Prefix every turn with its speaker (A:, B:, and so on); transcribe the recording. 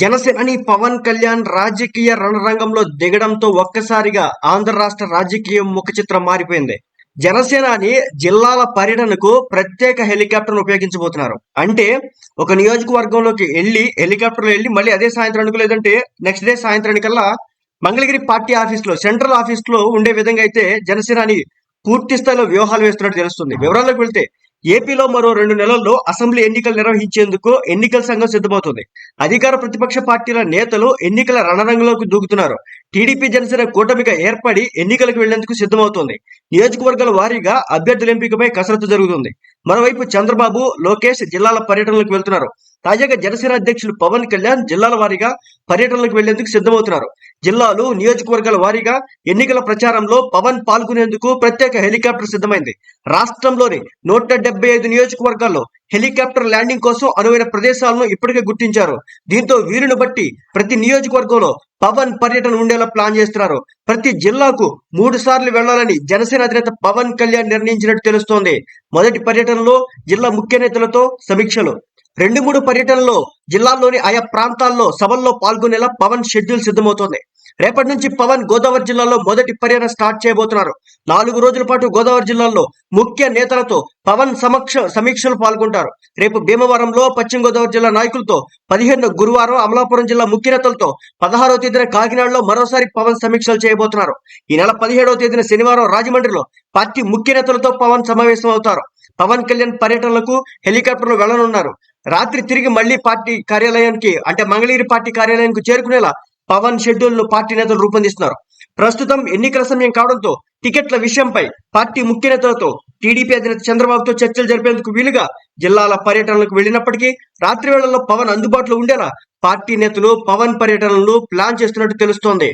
A: జనసేనని పవన్ కళ్యాణ్ రాజకీయ రణరంగంలో దిగడంతో ఒక్కసారిగా ఆంధ్ర రాష్ట్ర రాజకీయం ముఖ చిత్రం మారిపోయింది. జనసేనాని జిల్లాల పర్యటనకు ప్రత్యేక హెలికాప్టర్ ఉపయోగించబోతున్నారు. అంటే ఒక నియోజకవర్గంలోకి వెళ్ళి హెలికాప్టర్లో వెళ్ళి మళ్ళీ అదే సాయంత్రానికి లేదంటే నెక్స్ట్ డే సాయంత్రానికల్లా మంగళగిరి పార్టీ ఆఫీస్లో సెంట్రల్ ఆఫీస్లో ఉండే విధంగా అయితే జనసేనాని పూర్తి స్థాయిలో వ్యూహాలు వేస్తున్నట్టు తెలుస్తుంది. వివరాల్లోకి వెళ్తే ఏపీలో మరో రెండు నెలల్లో అసెంబ్లీ ఎన్నికలు నిర్వహించేందుకు ఎన్నికల సంఘం సిద్ధమవుతుంది. అధికార ప్రతిపక్ష పార్టీల నేతలు ఎన్నికల రణరంగంలోకి దూకుతున్నారు. టీడీపీ జనసేన కూటమిగా ఏర్పడి ఎన్నికలకు వెళ్ళేందుకు సిద్ధమవుతోంది. నియోజకవర్గాల వారీగా అభ్యర్థుల ఎంపికపై కసరత్తు జరుగుతుంది. మరోవైపు చంద్రబాబు లోకేష్ జిల్లాల పర్యటనలకు వెళ్తున్నారు. తాజాగా జనసేన అధ్యక్షులు పవన్ కళ్యాణ్ జిల్లాల వారీగా పర్యటనలకు వెళ్ళేందుకు సిద్ధమవుతున్నారు. జిల్లాలు నియోజకవర్గాల వారీగా ఎన్నికల ప్రచారంలో పవన్ పాల్గొనేందుకు ప్రత్యేక హెలికాప్టర్ సిద్ధమైంది. రాష్ట్రంలోని నూట ఐదు నియోజకవర్గాల్లో హెలికాప్టర్ ల్యాండింగ్ కోసం అనువైన ప్రదేశాలను ఇప్పటికే గుర్తించారు. దీంతో వీరుని బట్టి ప్రతి నియోజకవర్గంలో పవన్ పర్యటన ఉండేలా ప్లాన్ చేస్తున్నారు. ప్రతి జిల్లాకు మూడు సార్లు వెళ్ళాలని జనసేన అధినేత పవన్ కళ్యాణ్ నిర్ణయించినట్టు తెలుస్తోంది. మొదటి పర్యటనలో జిల్లా ముఖ్య నేతలతో సమీక్షలు. రెండు మూడు పర్యటనలో జిల్లాల్లోని ఆయా ప్రాంతాల్లో సభల్లో పాల్గొనేలా పవన్ షెడ్యూల్ సిద్ధమవుతోంది. రేపటి నుంచి పవన్ గోదావరి జిల్లాలో మొదటి పర్యటన స్టార్ట్ చేయబోతున్నారు. నాలుగు రోజుల పాటు గోదావరి జిల్లాలో ముఖ్య నేతలతో పవన్ సమక్ష సమీక్షలు పాల్గొంటారు. రేపు భీమవరంలో పశ్చిమ గోదావరి జిల్లా నాయకులతో పదిహేను గురువారం అమలాపురం జిల్లా ముఖ్య నేతలతో పదహారవ తేదీన కాకినాడలో మరోసారి పవన్ సమీక్షలు చేయబోతున్నారు. ఈ నెల పదిహేడవ తేదీన శనివారం రాజమండ్రిలో పార్టీ ముఖ్య నేతలతో పవన్ సమావేశం అవుతారు పవన్ కళ్యాణ్ పర్యటనలకు హెలికాప్టర్లు వెళ్ళనున్నారు రాత్రి తిరిగి మళ్ళీ పార్టీ కార్యాలయానికి అంటే మంగళగిరి పార్టీ కార్యాలయానికి చేరుకునేలా పవన్ షెడ్యూల్ను పార్టీ నేతలు రూపొందిస్తున్నారు. ప్రస్తుతం ఎన్నికల సమయం కావడంతో టికెట్ల విషయంపై పార్టీ ముఖ్య నేతలతో టీడీపీ అధినేత చంద్రబాబుతో చర్చలు జరిపేందుకు వీలుగా జిల్లాల పర్యటనలకు వెళ్ళినప్పటికీ రాత్రి వేళల్లో పవన్ అందుబాటులో ఉండేలా పార్టీ నేతలు పవన్ పర్యటనలను ప్లాన్ చేస్తున్నట్టు తెలుస్తోంది.